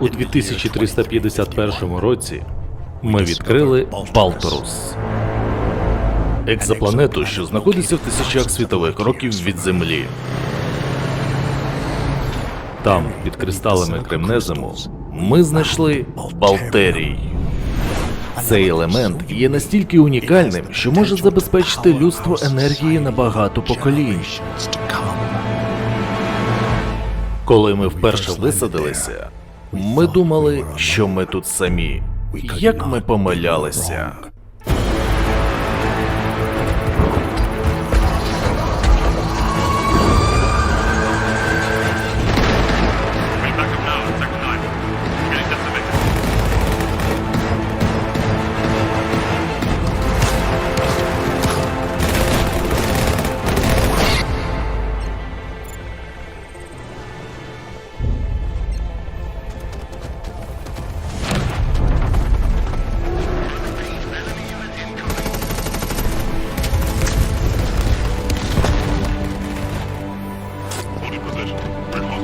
У 2351 році ми відкрили Балторус. Екзопланету, що знаходиться в тисячах світових років від Землі. Там, під кристалами кремнезему, ми знайшли Балтерій. Цей елемент є настільки унікальним, що може забезпечити людство енергії на багато поколінь. Коли ми вперше висадилися, ми думали, що ми тут самі. Як ми помилялися. position. Report.